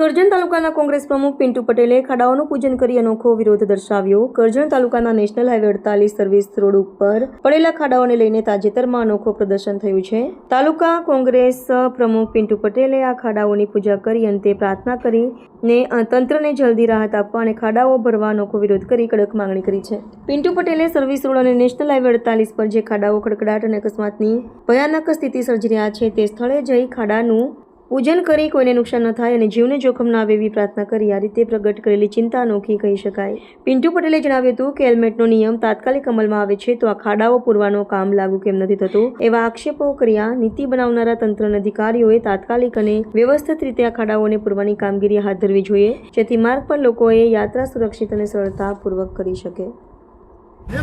કરજણ તાલુકાના કોંગ્રેસ પ્રમુખ પિન્ટુ પટેલે ખાડાઓનું પૂજન કરી અનોખો વિરોધ દર્શાવ્યો. કરજણ તાલુકાના નેશનલ હાઈવે અડતાલીસ સર્વિસ રોડ ઉપર પડેલા ખાડાઓને લઈને તાજેતરમાં અનોખો પ્રદર્શન થયું છે. તાલુકા કોંગ્રેસ પ્રમુખ પિન્ટુ પટેલે આ ખાડાઓની પૂજા કરી અંતે પ્રાર્થના કરીને ને તંત્રને જલ્દી રાહત આપવા અને ખાડાઓ ભરવા અનોખો વિરોધ કરી કડક માંગણી કરી છે. પિન્ટુ પટેલે સર્વિસ રોડ અને નેશનલ હાઈવે અડતાલીસ પર જે ખાડાઓ ખડખડાટ અને અકસ્માતની ભયાનક સ્થિતિ સર્જી રહ્યા છે તે સ્થળે જઈ ખાડાનું પૂજન કરી કોઈને નુકસાન ન થાય અને જીવને જોખમ ના આવે એવી પ્રાર્થના કરી, આ રીતે પ્રગટ કરેલી ચિંતા અનોખી કહી શકાય. પિન્ટુ પટેલે જણાવ્યું હતું કે હેલ્મેટનો નિયમ તાત્કાલિક અમલમાં આવે છે તો આ ખાડાઓ પૂરવાનો કામ લાગુ કેમ નથી થતું? એવા આક્ષેપો કર્યા નીતિ બનાવનારા તંત્રના અધિકારીઓએ તાત્કાલિક અને વ્યવસ્થિત રીતે આ ખાડાઓને પૂરવાની કામગીરી હાથ ધરવી જોઈએ, જેથી માર્ગ પર લોકોએ યાત્રા સુરક્ષિત અને સરળતાપૂર્વક કરી શકે.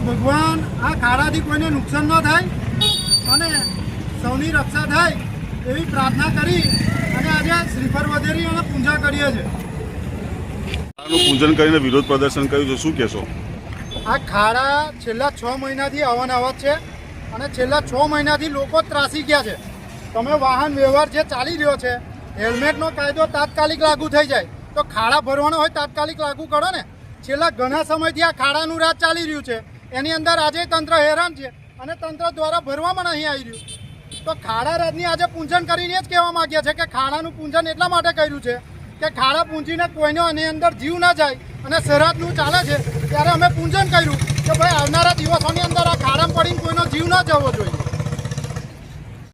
ભગવાન, આ ખાડાથી કોઈને નુકસાન ન થાય અને સૌની રક્ષા થાય. એવી પ્રાર્થના કરી અને આજે શ્રીફળ વધેરી અને પૂજા કરીએ છીએ. પૂજન કરીને વિરોધ પ્રદર્શન કર્યું છે શું કહેશો? આ ખાડા છેલ્લા છ મહિનાથી અવનવત છે અને છેલ્લા છ મહિનાથી લોકો ત્રાસી ગયા છે. તમે વાહન વ્યવહાર જે ચાલી રહ્યો છે હેલ્મેટનો કાયદો તાત્કાલિક લાગુ થઈ જાય. તો ખાડા ભરવાનો હોય તાત્કાલિક લાગુ કરો ને. છેલ્લા ઘણા સમયથી આ ખાડાનું રાજ ચાલી રહ્યું છે. એની અંદર આજે તંત્ર હેરાન છે અને તંત્ર દ્વારા ભરવામાં નહીં આવી રહ્યું. તો ખાડા રજની આજે પૂંજન કરીને જ કહેવા માંગીએ છે કે ખાડાનું પૂંજન એટલા માટે કર્યું છે કે ખાડા પૂંજીને કોઈનો એની અંદર જીવ ના જાય અને સરહદનું ચાલે છે, ત્યારે અમે પૂંજન કર્યું કે ભાઈ આવનારા દિવસોની અંદર આ ખાડામાં પડીને કોઈનો જીવ ન જવો જોઈએ.